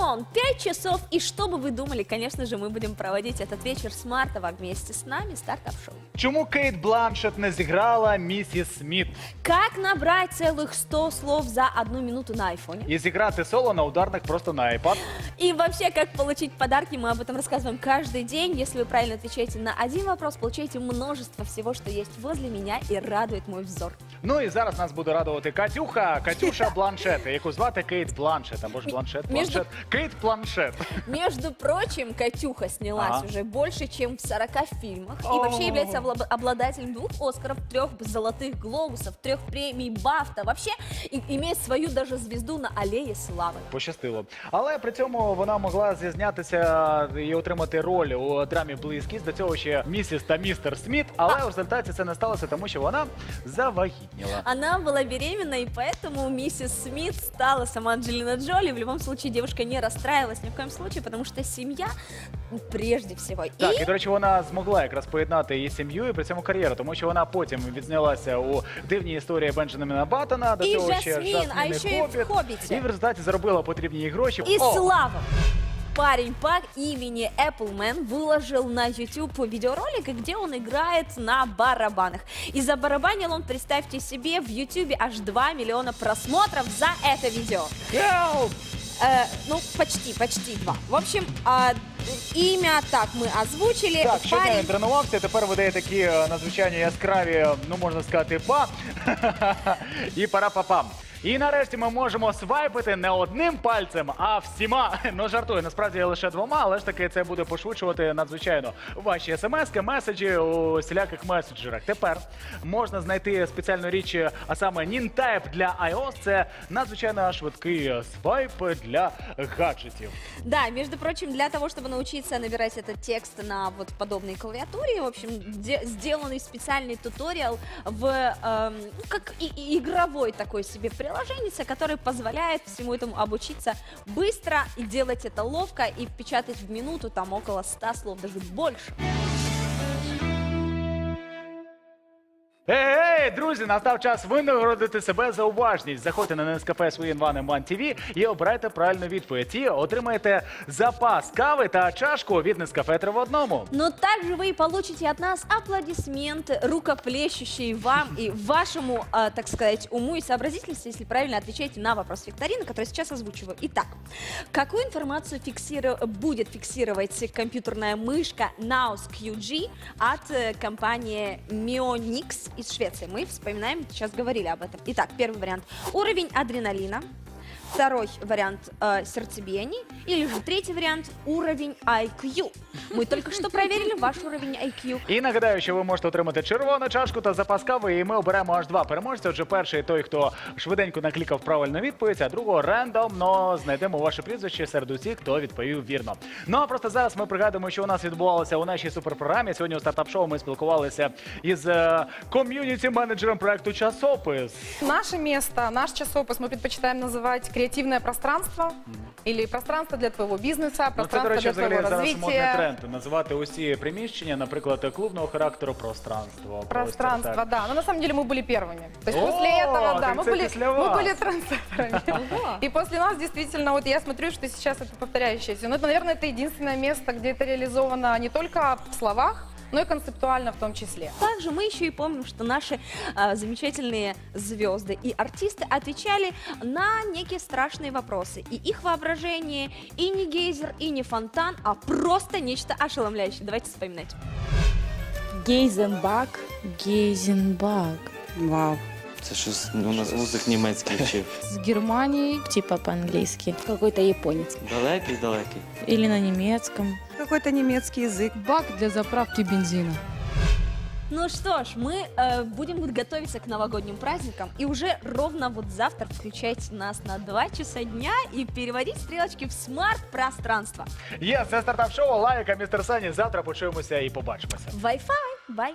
камон, 5 часов, и что бы вы думали, конечно же, мы будем проводить этот вечер с Мартова вместе с нами, стартап-шоу. Чому Кейт Бланшет не зіграла місіс Сміт? Как набрать целых 100 слов за одну минуту на айфоне? І зіграти соло на ударних просто на iPad? И вообще, как получить подарки, мы об этом рассказываем каждый день. Если вы правильно отвечаете на один вопрос, получаете множество всего, что есть возле меня и радует мой взор. Ну і зараз нас буде радувати Катюха, Катюша Бланшет, яку звати Кейт Бланшет, або ж Бланшет, Между- Бланшет, Кейт Планшет. Между прочим, Катюха снялась Ага. уже больше, чем в 40 фильмах. И О. вообще является обла- обладателем двух Оскаров, трех золотых глобусов, трех премий Бафта. Вообще и- имеет свою даже звезду на аллее славы. Пощастило. Але при цьому вона могла зізнятися і отримати роль у драмі Близькість. До цього ще місіс та містер Сміт, але в результаті це не сталося, тому що вона завагітніла. Она была беременна, и поэтому миссис Смит стала сама Анджелина Джоли. В любом случае, девушка не расстраивалась ни в коем случае, потому что семья прежде всего. Так, и і до речі, вона змогла якраз поєднати і сім'ю, і при цьому кар'єру, тому що вона потім відзнялася у дивній історії Бенджаміна Баттона, до І цього ще Жасмін, а Жасмін і ще й в Хобіт. «Хобіті». І в результаті заробила потрібні їй гроші. И О! Слава! Парень по имени Appleman выложил на YouTube видеоролик, где он играет на барабанах. И забарабанил он, представьте себе, в YouTube аж 2 миллиона просмотров за это видео. Help! Э, ну, почти, почти 2. В общем, а, имя так мы озвучили. Так, щодня Парень він тренувався, тепер видає такі е, надзвичайно яскраві, ну можна сказати, па і пара-па-пам. І нарешті ми можемо свайпити не одним пальцем, а всіма. Ну жартую, насправді лише двома, але ж таки це буде пошвидшувати надзвичайно ваші смски, меседжі у всіляких меседжерах. Тепер можна знайти спеціальну річ, а саме Nintype для iOS. Це надзвичайно швидкий свайп для гаджетів. Да, между прочим, для того, чтобы научиться набирать этот текст на вот подобной клавиатуре, в общем, де- сделанный специальный туториал в эм, ну, как и- и игровой такой себе приложение, который позволяет всему этому обучиться быстро и делать это ловко и печатать в минуту там около 100 слов, даже больше. Ей, друзі, настав час винагородити себе за уважність. Заходьте на Нескафе Свої One One TV і обирайте правильну відповідь. І отримаєте запас кави та чашку від Нескафе три в одному. Но также вы получите от нас аплодисменты, рукоплещущие вам и вашему, э, так сказать, уму и сообразительности, если правильно отвечаете на вопрос викторины, который сейчас озвучиваю. Итак, какую информацию фиксиру- будет фиксировать компьютерная мышка Naus QG от э, компании Mionix из Швеции? Мы вспоминаем, сейчас говорили об этом. Итак, первый вариант. Уровень адреналина. Второй вариант э, сердцебиений. Или же третий вариант уровень IQ. Мы только что проверили ваш уровень IQ. І нагадаю, що ви можете отримати червону чашку та запас кави. І ми оберемо аж два переможця. Отже, перший той, хто швиденько наклікав правильну відповідь, а другого рандомно знайдемо ваше прізвище серед усіх, хто відповів вірно. Ну а просто зараз ми пригадуємо, що у нас відбувалося у нашій суперпрограмі. Сьогодні у стартап-шоу ми спілкувалися із е, ком'юніті-менеджером проекту Часопис. Наше место, наш часопис мы предпочитаем называть креативное пространство или пространство для твоего бизнеса, Ну, це, до пространство речі, для взагалі твоего зараз модний развития. тренд називати усі приміщення, наприклад, клубного характеру пространство. Пространство, Простір, так. да. Но на самом деле мы были первыми. То есть О, после этого, да, так мы это были, после мы вас. были трансляторами. И после нас действительно, вот я смотрю, что сейчас это повторяющееся. Но это, наверное, это единственное место, где это реализовано не только в словах, но и концептуально в том числе. Также мы еще и помним, что наши а, замечательные звезды и артисты отвечали на некие страшные вопросы. И их воображение и не гейзер, и не фонтан, а просто нечто ошеломляющее. Давайте вспоминать. Гейзенбак. Гейзенбак. Вау. Це щось ну, на звук німецький вчив. С Германии, типа по-английски. Какой-то японец. Далекий, далекий. Или на немецком. Какой-то немецкий язык. Бак для заправки бензина. Ну что ж, мы э, будем готовиться к новогодним праздникам. И уже ровно вот завтра включайте нас на 2 часа дня и переводить стрелочки в смарт-пространство. Є, це стартап-шоу Лайка, містер Сані. Завтра почуємося і побачимося. Wi-Fi, бай!